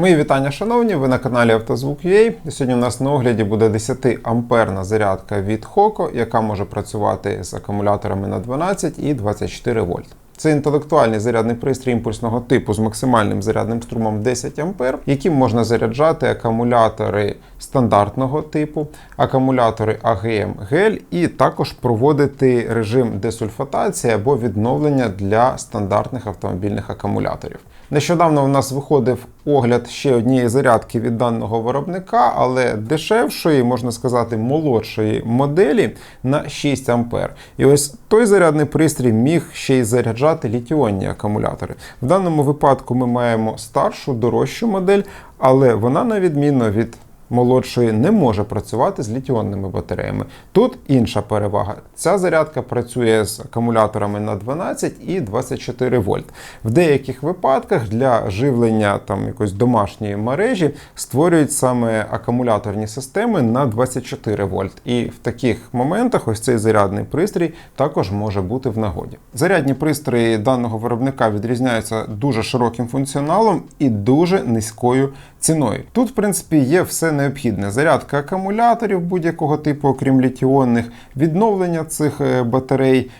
Мої вітання, шановні, ви на каналі Автозвук.ua. Сьогодні у нас на огляді буде 10 амперна зарядка від Hoco, яка може працювати з акумуляторами на 12 і 24 вольт. Це інтелектуальний зарядний пристрій імпульсного типу з максимальним зарядним струмом 10 А, яким можна заряджати акумулятори стандартного типу, акумулятори AGM гель і також проводити режим десульфатації або відновлення для стандартних автомобільних акумуляторів. Нещодавно у нас виходив огляд ще однієї зарядки від даного виробника, але дешевшої, можна сказати, молодшої моделі на 6 А. І ось той зарядний пристрій міг ще й заряджати літіонні акумулятори. В даному випадку ми маємо старшу, дорожчу модель, але вона, на відміну від молодшої не може працювати з літіонними батареями. Тут інша перевага. Ця зарядка працює з акумуляторами на 12 і 24 вольт. В деяких випадках для живлення там якоїсь домашньої мережі створюють саме акумуляторні системи на 24 вольт. І в таких моментах ось цей зарядний пристрій також може бути в нагоді. Зарядні пристрої даного виробника відрізняються дуже широким функціоналом і дуже низькою ціною. Тут, в принципі, є все необхідне: зарядка акумуляторів будь-якого типу, окрім літіонних, відновлення цих е, батарей.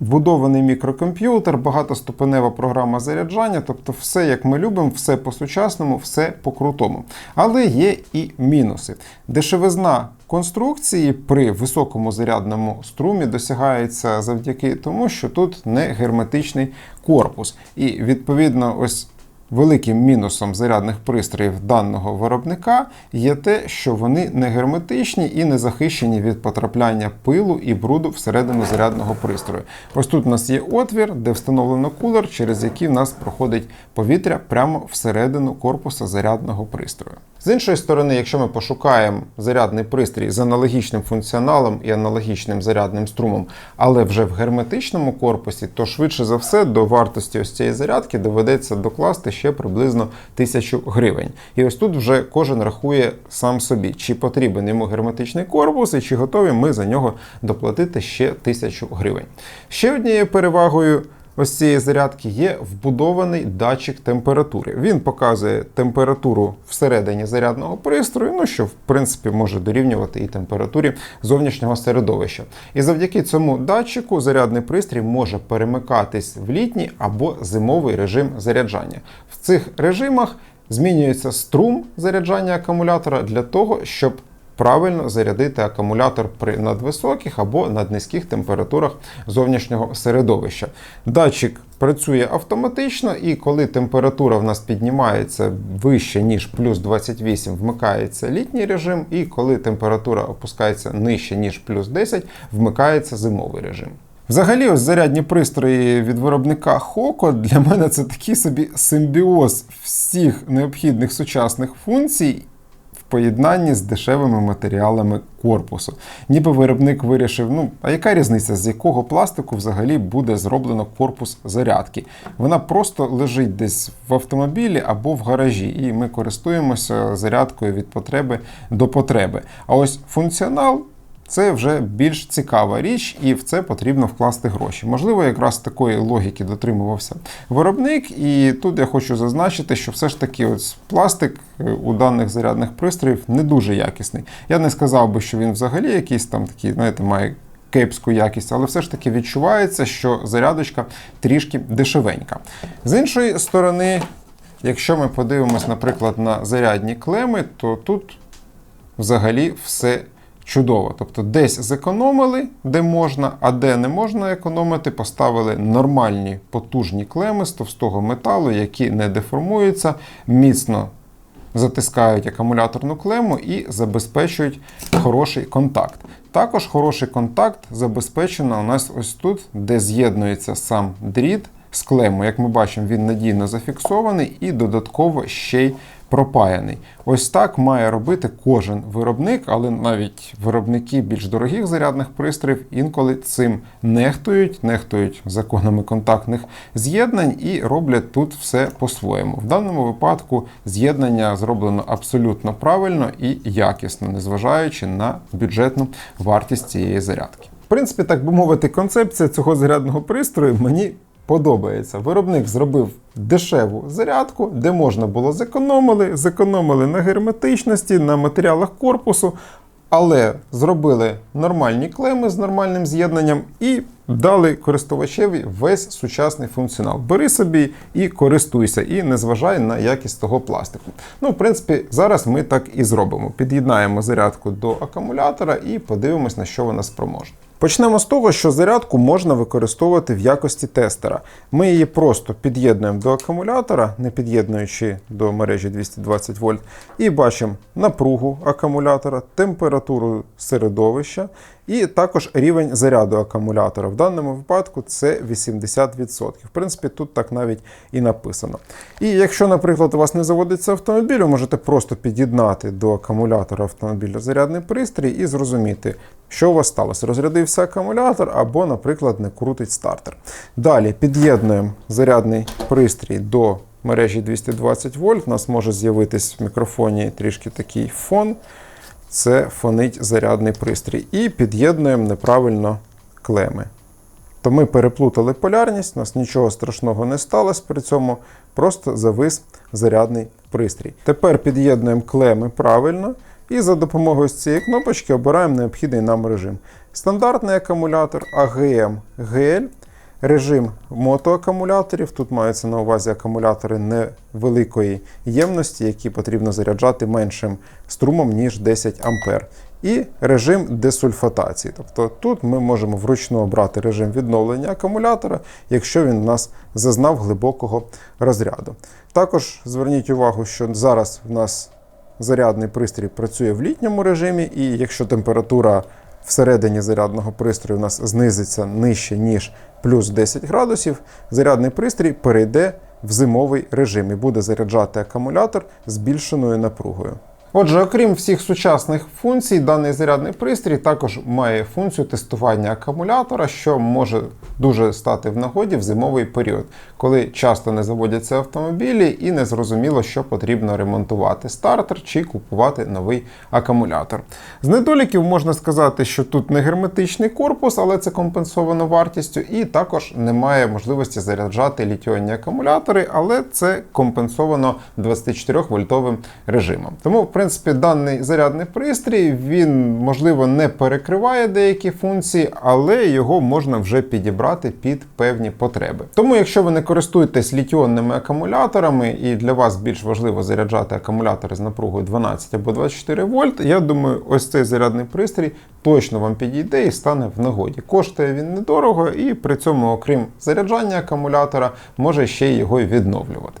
Вбудований мікрокомп'ютер, багатоступенева програма заряджання, тобто все як ми любимо, все по-сучасному, все по-крутому. Але є і мінуси. Дешевизна конструкції при високому зарядному струмі досягається завдяки тому, що тут не герметичний корпус. І відповідно, ось Великим мінусом зарядних пристроїв даного виробника є те, що вони не герметичні і не захищені від потрапляння пилу і бруду всередину зарядного пристрою. Ось тут у нас є отвір, де встановлено кулер, через який в нас проходить повітря прямо всередину корпуса зарядного пристрою. З іншої сторони, якщо ми пошукаємо зарядний пристрій з аналогічним функціоналом і аналогічним зарядним струмом, але вже в герметичному корпусі, то швидше за все до вартості ось цієї зарядки доведеться докласти ще приблизно тисячу гривень. І ось тут вже кожен рахує сам собі, чи потрібен йому герметичний корпус, і чи готові ми за нього доплатити ще тисячу гривень. Ще однією перевагою. Ось цієї зарядки є вбудований датчик температури. Він показує температуру всередині зарядного пристрою, ну що в принципі може дорівнювати і температурі зовнішнього середовища. І завдяки цьому датчику зарядний пристрій може перемикатись в літній або зимовий режим заряджання. В цих режимах змінюється струм заряджання акумулятора для того, щоб правильно зарядити акумулятор при надвисоких або наднизьких температурах зовнішнього середовища. Датчик працює автоматично, і коли температура в нас піднімається вище, ніж плюс 28, вмикається літній режим, і коли температура опускається нижче, ніж плюс 10, вмикається зимовий режим. Взагалі, ось зарядні пристрої від виробника Hoco для мене це такий собі симбіоз всіх необхідних сучасних функцій поєднанні з дешевими матеріалами корпусу. Ніби виробник вирішив, ну а яка різниця, з якого пластику взагалі буде зроблено корпус зарядки? Вона просто лежить десь в автомобілі або в гаражі, і ми користуємося зарядкою від потреби до потреби. А ось функціонал це вже більш цікава річ, і в це потрібно вкласти гроші. Можливо, якраз такої логіки дотримувався виробник. І тут я хочу зазначити, що все ж таки ось пластик е, у даних зарядних пристроїв не дуже якісний. Я не сказав би, що він взагалі якийсь там такий, знаєте, має. Кепську якість, але все ж таки відчувається, що зарядочка трішки дешевенька. З іншої сторони, якщо ми подивимось, наприклад, на зарядні клеми, то тут взагалі все чудово. Тобто десь зекономили, де можна, а де не можна економити, поставили нормальні потужні клеми з товстого металу, які не деформуються, міцно затискають акумуляторну клему і забезпечують хороший контакт. Також хороший контакт забезпечено у нас ось тут, де з'єднується сам дріт з клемою. Як ми бачимо, він надійно зафіксований і додатково ще й пропаяний. Ось так має робити кожен виробник, але навіть виробники більш дорогих зарядних пристроїв інколи цим нехтують, нехтують законами контактних з'єднань і роблять тут все по-своєму. В даному випадку з'єднання зроблено абсолютно правильно і якісно, незважаючи на бюджетну вартість цієї зарядки. В принципі, так би мовити, концепція цього зарядного пристрою мені подобається. Виробник зробив дешеву зарядку, де можна було зекономили, зекономили на герметичності, на матеріалах корпусу, але зробили нормальні клеми з нормальним з'єднанням і дали користувачеві весь сучасний функціонал. Бери собі і користуйся, і не зважай на якість того пластику. Ну, в принципі, зараз ми так і зробимо. Під'єднаємо зарядку до акумулятора і подивимось, на що вона спроможна. Почнемо з того, що зарядку можна використовувати в якості тестера. Ми її просто під'єднуємо до акумулятора, не під'єднуючи до мережі 220 вольт, і бачимо напругу акумулятора, температуру середовища і також рівень заряду акумулятора. В даному випадку це 80%. В принципі, тут так навіть і написано. І якщо, наприклад, у вас не заводиться автомобіль, ви можете просто під'єднати до акумулятора автомобіля зарядний пристрій і зрозуміти, що у вас сталося. Розрядився акумулятор або, наприклад, не крутить стартер. Далі під'єднуємо зарядний пристрій до мережі 220 вольт. У нас може з'явитись в мікрофоні трішки такий фон. Це фонить зарядний пристрій. І під'єднуємо неправильно клеми. То ми переплутали полярність, у нас нічого страшного не сталося при цьому, просто завис зарядний пристрій. Тепер під'єднуємо клеми правильно і за допомогою цієї кнопочки обираємо необхідний нам режим. Стандартний акумулятор AGM GL, режим мотоакумуляторів. Тут маються на увазі акумулятори невеликої ємності, які потрібно заряджати меншим струмом, ніж 10 А. І режим десульфатації. Тобто тут ми можемо вручну обрати режим відновлення акумулятора, якщо він у нас зазнав глибокого розряду. Також зверніть увагу, що зараз в нас зарядний пристрій працює в літньому режимі, і якщо температура всередині зарядного пристрою у нас знизиться нижче, ніж плюс 10 градусів, зарядний пристрій перейде в зимовий режим і буде заряджати акумулятор збільшеною напругою. Отже, окрім всіх сучасних функцій, даний зарядний пристрій також має функцію тестування акумулятора, що може дуже стати в нагоді в зимовий період, коли часто не заводяться автомобілі і не зрозуміло, що потрібно ремонтувати стартер чи купувати новий акумулятор. З недоліків можна сказати, що тут не герметичний корпус, але це компенсовано вартістю, і також немає можливості заряджати літіонні акумулятори, але це компенсовано 24 вольтовим режимом. Тому, в принципі, даний зарядний пристрій він можливо не перекриває деякі функції, але його можна вже підібрати під певні потреби. Тому, якщо ви не користуєтесь літіонними акумуляторами і для вас більш важливо заряджати акумулятори з напругою 12 або 24 вольт, я думаю, ось цей зарядний пристрій точно вам підійде і стане в нагоді. Коштує він недорого, і при цьому, окрім заряджання акумулятора, може ще й його відновлювати.